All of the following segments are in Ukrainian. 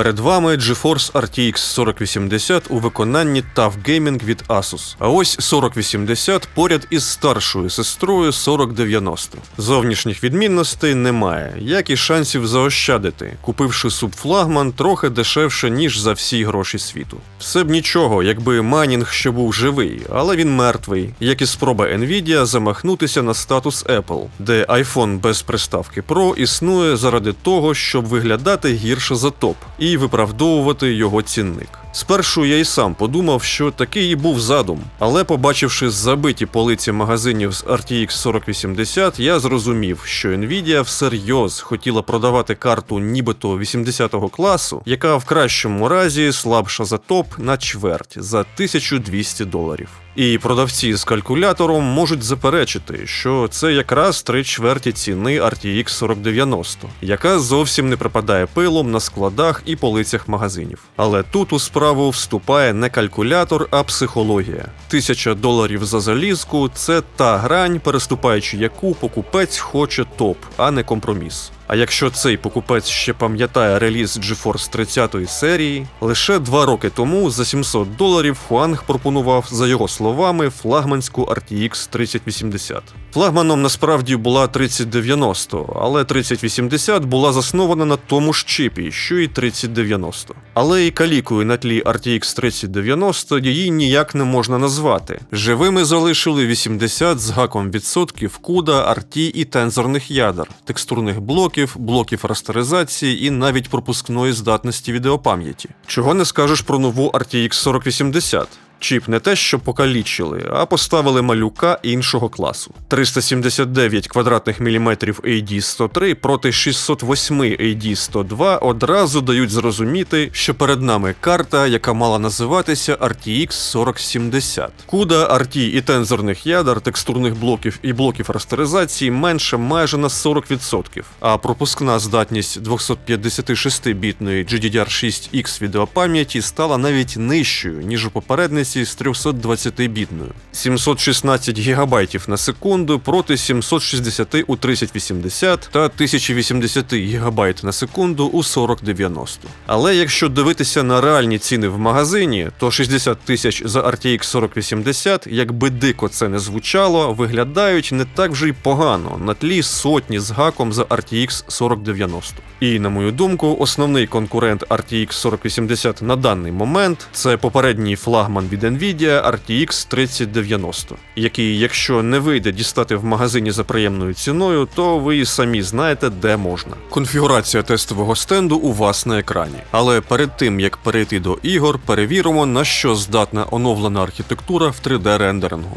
Перед вами GeForce RTX 4080 у виконанні TUF Gaming від Asus. А ось 4080 поряд із старшою сестрою 4090. Зовнішніх відмінностей немає, як і шансів заощадити, купивши субфлагман трохи дешевше, ніж за всі гроші світу. Все б нічого, якби майнінг ще був живий, але він мертвий, як і спроба Nvidia замахнутися на статус Apple, де iPhone без приставки Pro існує заради того, щоб виглядати гірше за топ і виправдовувати його цінник. Спершу я й сам подумав, що такий і був задум, але побачивши забиті полиці магазинів з RTX 4080, я зрозумів, що Nvidia всерйоз хотіла продавати карту нібито 80-го класу, яка в кращому разі слабша за топ на чверть за 1200 доларів. І продавці з калькулятором можуть заперечити, що це якраз три чверті ціни RTX 4090, яка зовсім не припадає пилом на складах і полицях магазинів. Але тут у справу вступає не калькулятор, а психологія. Тисяча доларів за залізку це та грань, переступаючи яку покупець хоче топ, а не компроміс. А якщо цей покупець ще пам'ятає реліз GeForce 30 серії, лише два роки тому за 700 доларів Хуанг пропонував, за його словами, флагманську RTX 3080. Флагманом насправді була 3090, але 3080 була заснована на тому ж чипі, що і 3090. Але і калікою на тлі RTX 3090 її ніяк не можна назвати. Живими залишили 80 з гаком відсотків CUDA, RT і тензорних ядер, текстурних блоків, блоків растеризації і навіть пропускної здатності відеопам'яті. Чого не скажеш про нову RTX 4080. Чіп не те, що покалічили, а поставили малюка іншого класу. 379 квадратних міліметрів AD103 проти 608 AD102 одразу дають зрозуміти, що перед нами карта, яка мала називатися RTX 4070. Куда RT і тензорних ядер, текстурних блоків і блоків растеризації менше майже на 40%, а пропускна здатність 256-бітної GDDR6X відеопам'яті стала навіть нижчою, ніж у попередниці з 320-бітною. 716 ГБ на секунду проти 760 у 3080 та 1080 ГБ на секунду у 4090. Але якщо дивитися на реальні ціни в магазині, то 60 тисяч за RTX 4080, якби дико це не звучало, виглядають не так вже й погано на тлі сотні з гаком за RTX 4090. І на мою думку, основний конкурент RTX 4080 на даний момент це попередній флагман від Nvidia RTX 3090, який, якщо не вийде дістати в магазині за приємною ціною, то ви і самі знаєте, де можна. Конфігурація тестового стенду у вас на екрані. Але перед тим як перейти до ігор, перевіримо, на що здатна оновлена архітектура в 3D рендерингу.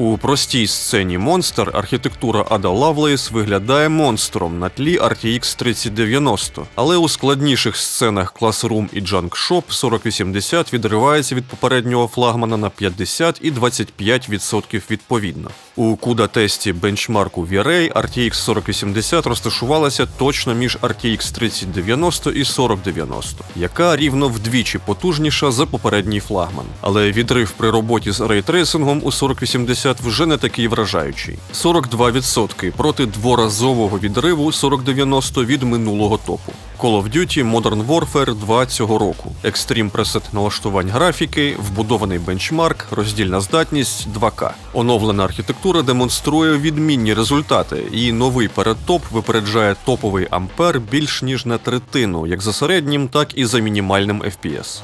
У простій сцені Монстр архітектура Ада Лавлейс виглядає монстром на тлі RTX 3090, але у складніших сценах Classroom і Junk Shop 4080 відривається від попереднього флагмана на 50 і 25% відповідно. У CUDA тесті бенчмарку V-Ray RTX 4080 розташувалася точно між RTX 3090 і 4090, яка рівно вдвічі потужніша за попередній флагман. Але відрив при роботі з рейтрейсингом у 4080 вже не такий вражаючий: 42% проти дворазового відриву 4090 від минулого топу. Call of Duty Modern Warfare 2 цього року. Екстрім пресет налаштувань графіки, вбудований бенчмарк, роздільна здатність 2К. Оновлена архітектура демонструє відмінні результати, і новий передтоп випереджає топовий ампер більш ніж на третину, як за середнім, так і за мінімальним FPS.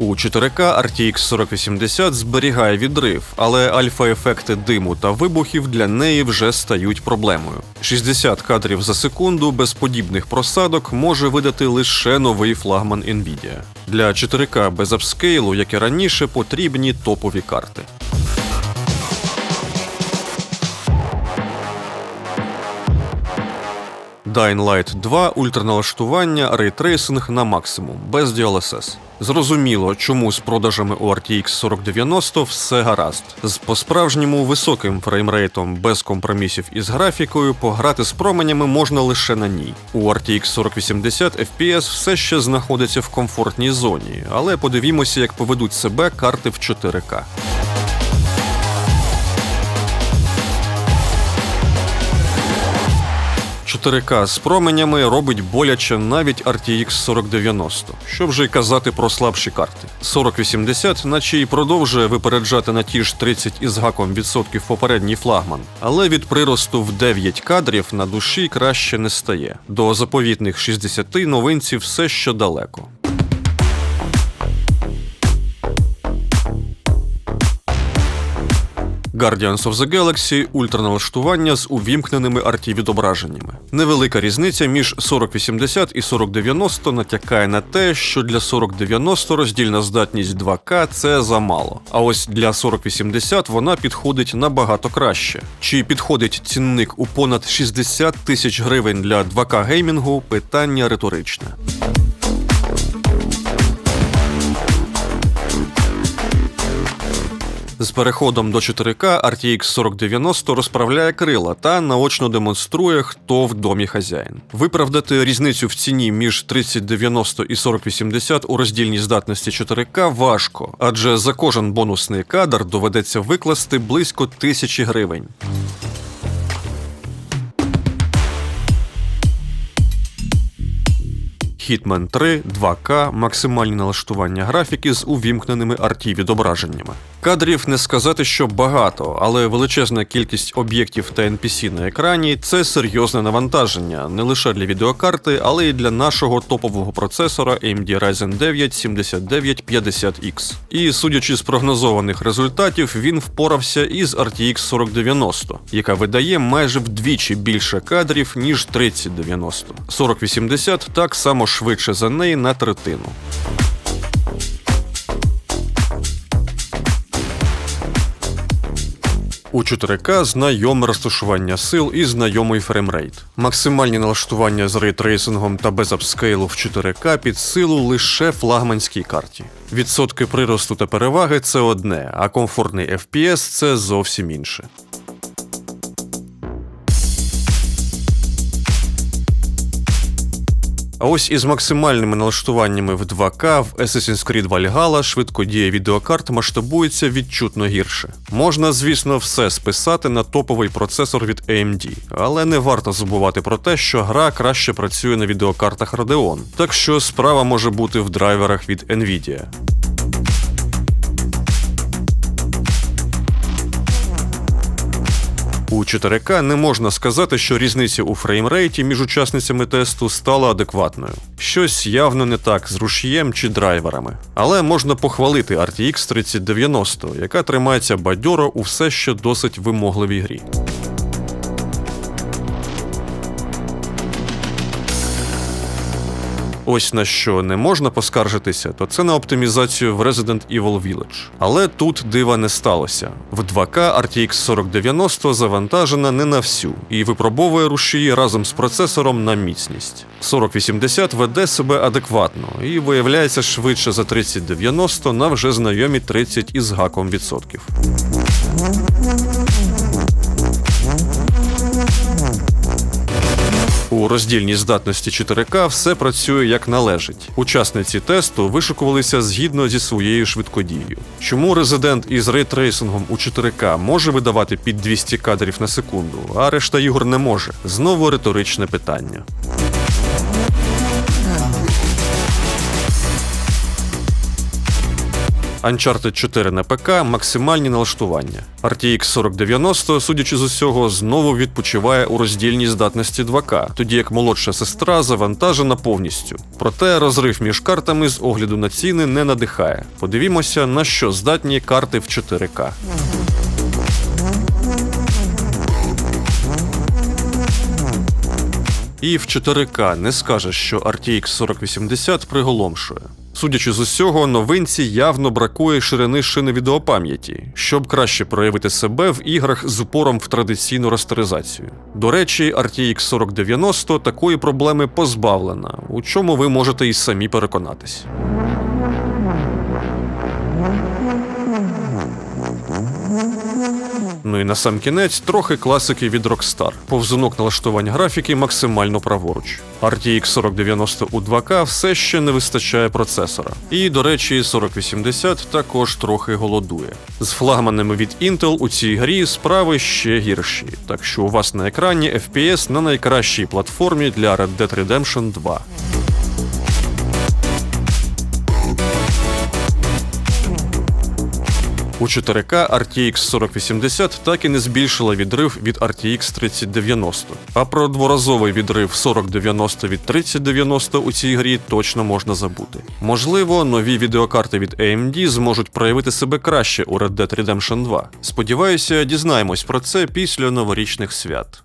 У 4К RTX 4080 зберігає відрив, але альфа-ефекти диму та вибухів для неї вже стають проблемою. 60 кадрів за секунду без подібних просадок може видати лише новий флагман Nvidia. Для 4К без апскейлу, як і раніше, потрібні топові карти. Dying Light 2 ультраналаштування рейтрейсинг на максимум, без DLSS. Зрозуміло, чому з продажами у RTX 4090 все гаразд. З по-справжньому високим фреймрейтом без компромісів із графікою пограти з променями можна лише на ній. У RTX 4080 FPS все ще знаходиться в комфортній зоні, але подивімося, як поведуть себе карти в 4К. 4К з променями робить боляче навіть RTX 4090. Що вже й казати про слабші карти. 4080, наче й продовжує випереджати на ті ж 30 із гаком відсотків попередній флагман, але від приросту в 9 кадрів на душі краще не стає. До заповітних 60 новинці все ще далеко. Guardians of the Galaxy ультраналаштування з увімкненими RT відображеннями. Невелика різниця між 4080 і 4090 натякає на те, що для 4090 роздільна здатність 2К це замало. А ось для 4080 вона підходить набагато краще. Чи підходить цінник у понад 60 тисяч гривень для 2К геймінгу? Питання риторичне. З переходом до 4К RTX 4090 розправляє крила та наочно демонструє, хто в домі хазяїн. Виправдати різницю в ціні між 3090 і 4080 у роздільній здатності 4К важко, адже за кожен бонусний кадр доведеться викласти близько тисячі гривень. Hitman 3, 2К, максимальні налаштування графіки з увімкненими RT відображеннями. Кадрів не сказати, що багато, але величезна кількість об'єктів та NPC на екрані це серйозне навантаження не лише для відеокарти, але й для нашого топового процесора AMD Ryzen 9 7950X. І судячи з прогнозованих результатів, він впорався із RTX 4090, яка видає майже вдвічі більше кадрів, ніж 3090. 4080 так само швидше за неї на третину. У 4К знайоме розташування сил і знайомий фреймрейт. Максимальні налаштування з рейтрейсингом та без апскейлу в 4К під силу лише флагманській карті. Відсотки приросту та переваги це одне, а комфортний FPS це зовсім інше. А ось із максимальними налаштуваннями в 2К в Assassin's Creed Valhalla швидкодія відеокарт масштабується відчутно гірше. Можна, звісно, все списати на топовий процесор від AMD, але не варто забувати про те, що гра краще працює на відеокартах Radeon, так що справа може бути в драйверах від Nvidia. У 4К не можна сказати, що різниця у фреймрейті між учасницями тесту стала адекватною. Щось явно не так з рушієм чи драйверами. Але можна похвалити RTX 3090, яка тримається бадьоро у все ще досить вимогливій грі. Ось на що не можна поскаржитися, то це на оптимізацію в Resident Evil Village. Але тут дива не сталося. В 2К RTX 4090 завантажена не на всю і випробовує рушії разом з процесором на міцність. 4080 веде себе адекватно і виявляється швидше за 3090 на вже знайомі 30 із гаком відсотків. У роздільній здатності 4К все працює як належить. Учасниці тесту вишикувалися згідно зі своєю швидкодією. Чому резидент із рейтрейсингом у 4К може видавати під 200 кадрів на секунду, а решта ігор не може? Знову риторичне питання. Uncharted 4 на ПК максимальні налаштування. RTX 4090, судячи з усього, знову відпочиває у роздільній здатності 2К, тоді як молодша сестра завантажена повністю. Проте розрив між картами з огляду на ціни не надихає. Подивімося, на що здатні карти в 4К. І в 4К не скажеш, що RTX 4080 приголомшує. Судячи з усього, новинці явно бракує ширини шини відеопам'яті, щоб краще проявити себе в іграх з упором в традиційну растеризацію. До речі, RTX 4090 такої проблеми позбавлена, у чому ви можете і самі переконатись. Ну і на сам кінець трохи класики від Rockstar. Повзунок налаштувань графіки максимально праворуч. RTX 4090 у 2К все ще не вистачає процесора. І, до речі, 4080 також трохи голодує. З флагманами від Intel у цій грі справи ще гірші, так що у вас на екрані FPS на найкращій платформі для Red Dead Redemption 2. У 4К RTX 4080 так і не збільшила відрив від RTX 3090. А про дворазовий відрив 4090 від 3090 у цій грі точно можна забути. Можливо, нові відеокарти від AMD зможуть проявити себе краще у Red Dead Redemption 2. Сподіваюся, дізнаємось про це після новорічних свят.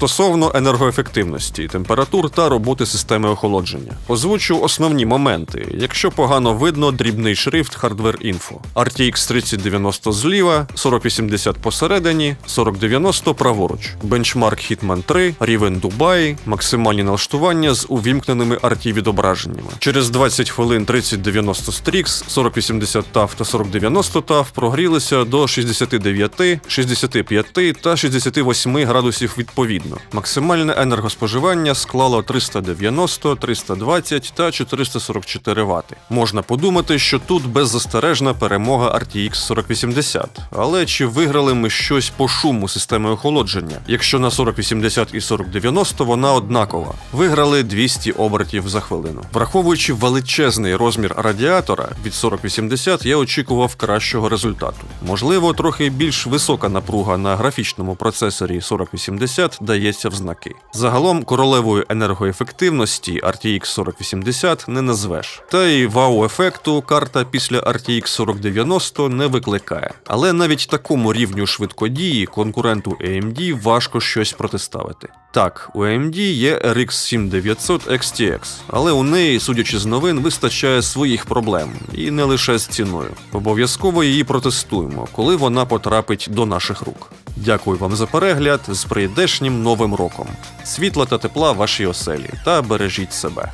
Стосовно енергоефективності, температур та роботи системи охолодження. Озвучу основні моменти. Якщо погано видно, дрібний шрифт Hardware Info. RTX 3090 зліва, 4080 посередині, 4090 праворуч. Бенчмарк Hitman 3, рівень Дубай, максимальні налаштування з увімкненими RT відображеннями. Через 20 хвилин 3090 Strix, 4080 TAF та 4090 TAF прогрілися до 69, 65 та 68 градусів відповідно. Максимальне енергоспоживання склало 390, 320 та 444 Вт. Можна подумати, що тут беззастережна перемога RTX 4080. Але чи виграли ми щось по шуму системи охолодження? Якщо на 4080 і 4090 вона однакова. Виграли 200 обертів за хвилину. Враховуючи величезний розмір радіатора від 4080, я очікував кращого результату. Можливо, трохи більш висока напруга на графічному процесорі 4080 дається в знаки. Загалом королевою енергоефективності RTX 4080 не назвеш. Та й вау-ефекту карта після RTX 4090 не викликає. Але навіть такому рівню швидкодії конкуренту AMD важко щось протиставити. Так, у AMD є RX 7900 XTX, але у неї, судячи з новин, вистачає своїх проблем, і не лише з ціною. Обов'язково її протестуємо, коли вона потрапить до наших рук. Дякую вам за перегляд з прийдешнім новим роком. Світла та тепла вашій оселі та бережіть себе.